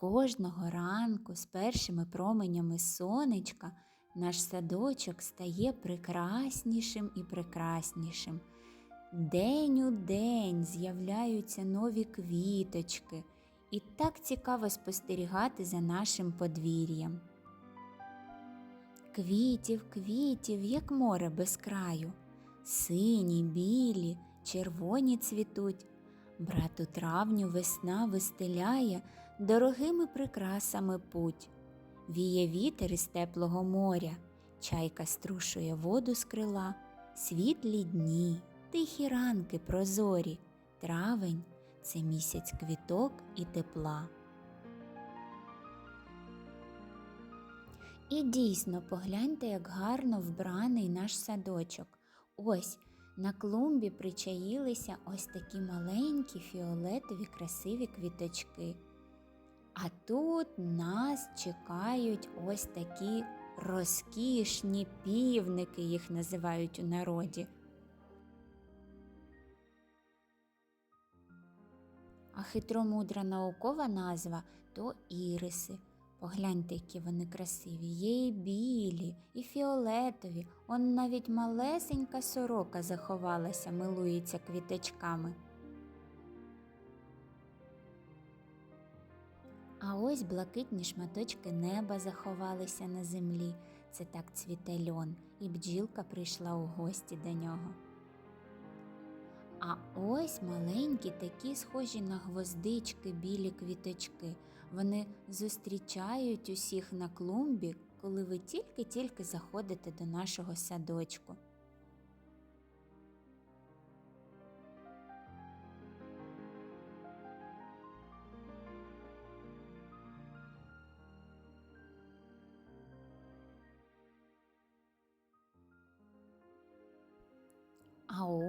Кожного ранку з першими променями сонечка наш садочок стає прекраснішим і прекраснішим. День у день з'являються нові квіточки, і так цікаво спостерігати за нашим подвір'ям. Квітів, квітів, як море без краю, сині, білі, червоні цвітуть. Брату травню весна вистеляє дорогими прикрасами путь. Віє вітер із теплого моря, чайка струшує воду з крила, світлі дні, тихі ранки прозорі, травень це місяць квіток і тепла. І дійсно погляньте, як гарно вбраний наш садочок. Ось на клумбі причаїлися ось такі маленькі фіолетові красиві квіточки. А тут нас чекають ось такі розкішні півники, їх називають у народі. А хитромудра наукова назва то іриси. Погляньте, які вони красиві. Є і білі, і фіолетові. Он навіть малесенька сорока заховалася, милується квіточками. А ось блакитні шматочки неба заховалися на землі. Це так цвіте льон, і бджілка прийшла у гості до нього. А ось маленькі такі схожі на гвоздички білі квіточки. Вони зустрічають усіх на клумбі, коли ви тільки-тільки заходите до нашого садочку.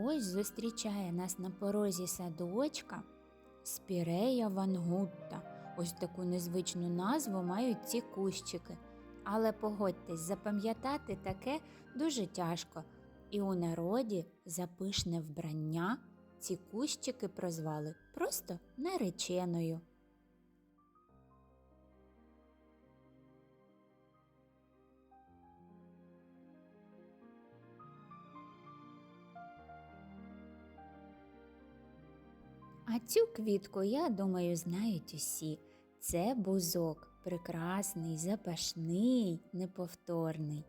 Ось зустрічає нас на порозі садочка Спірея Вангутта. Ось таку незвичну назву мають ці кущики. Але погодьтесь, запам'ятати таке дуже тяжко. І у народі за пишне вбрання ці кущики прозвали просто нареченою. А цю квітку, я думаю, знають усі. Це бузок, прекрасний, запашний, неповторний.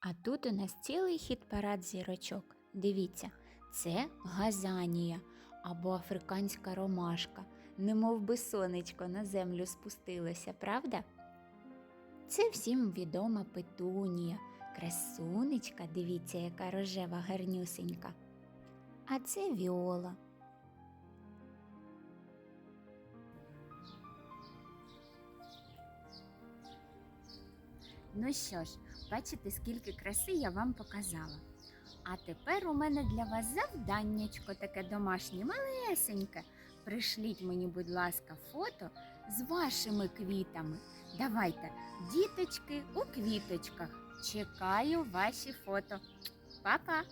А тут у нас цілий хід парад зірочок. Дивіться, це газанія або африканська ромашка, немов би сонечко на землю спустилося, правда? Це всім відома петунія, красунечка, дивіться, яка рожева гарнюсенька. А це віола. Ну що ж, бачите, скільки краси я вам показала. А тепер у мене для вас завданнячко таке домашнє, малесеньке. Пришліть мені, будь ласка, фото з вашими квітами. Давайте, діточки у квіточках. Чекаю ваші фото. Па-па!